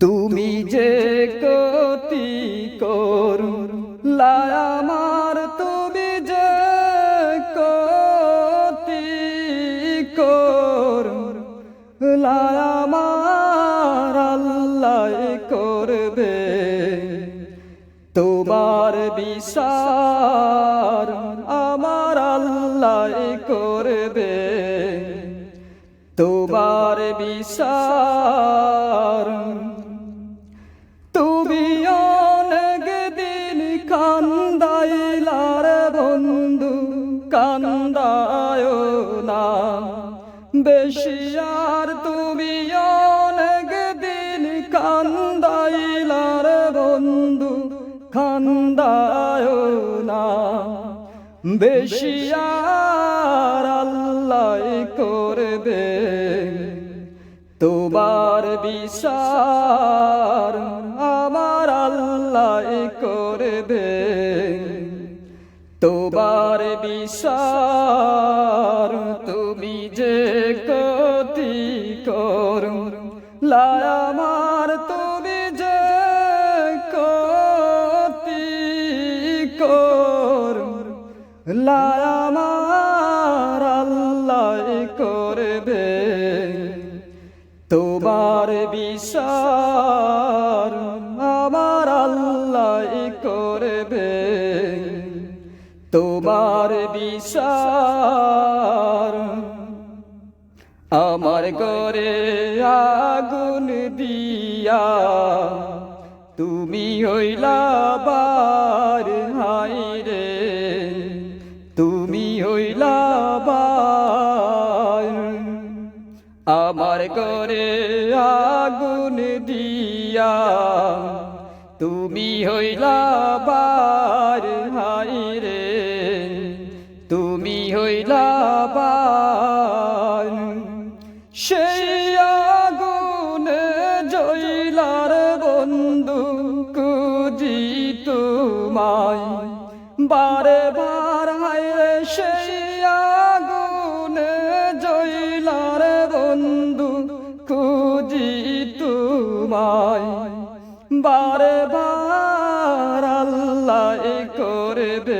তুমি যে কতি করুন লায়ামার তুমি যে কতি করুন লায়ামার আল্লাহ করবে। তোমার বিচার আমার আল্লাহ করবে। তোমার বিচার কান্দায় না বেশি আর তুমি অনেক দিন কান্দাইলার বন্ধু, কান্দায় না বেশি আর আল্লাহ করবে তোমার বিচার, আমার আল্লাহ করবে। তোমার বিচার তুমি যে কতি কর লায়ামার তুমি যে কতি কর লায়ামার আল্লাহ করবে। তোমার বিচার বিচার আমার করে আগুন দিয়া তুমি হইলা বার হাই রে। তুমি হইলা বার। আমার করে আগুন দিয়া তুমি হইলা বার হাই রে। বার সেই আগুনে জইলার বন্ধু কুজি তোমায়। বারে বার হাই রে সেই আগুনে জইলার বন্ধু খুঁজি তোমায়। বারে বার আল্লাহ করবে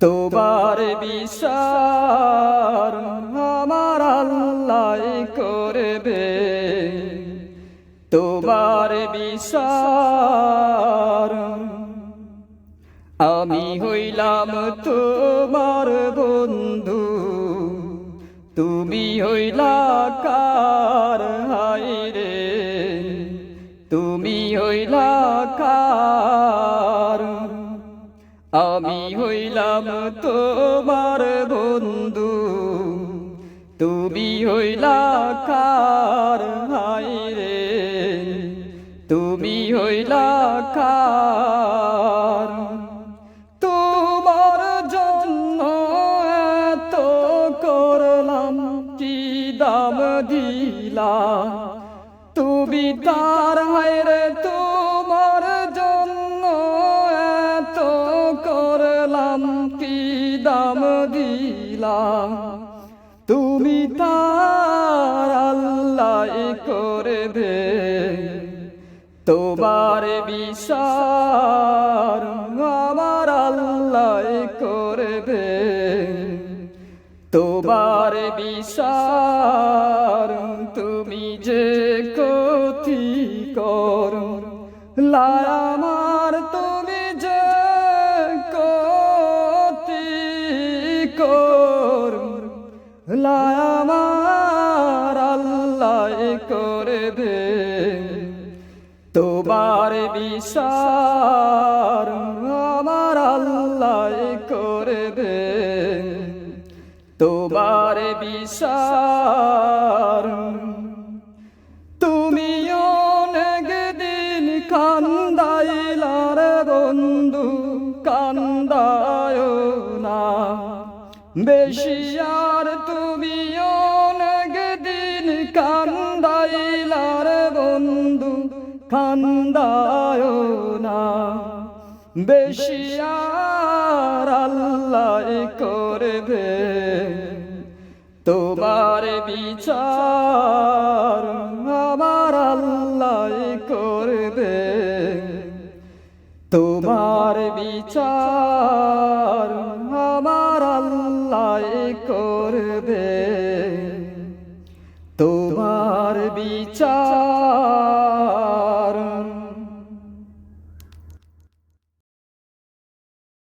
তোমার বিচার আমার আল্লাহ করবে। তোমার বিচার আমি হইলাম তোমার বন্ধু। তুমি হইলা কার হাই রে? তুমি হইলা কার তোমার বন্ধু, তুমি হইলা কার হাই রে? তুমি হইলা কার? তোমার জন্য এত করলাম, কি দাম দিলা? তুমি তার হায়রে তোমার তুমি তার আল্লাহ করে দে। তোমার বিশার আমার আল্লাহ করে দে। তোমার বিচার তোমার বিচার আমার আল্লাহ করবে তোমার বিচার তুমিও কান্দাইলার বন্ধু কান্দায় না। বেশি আর তুমি কান্দায় না বেশি আর আল্লাহ করবে তোমার বিচার আমার আল্লাহ করবে তোমার বিচার আমার আল্লাহ করবে তোমার বিচার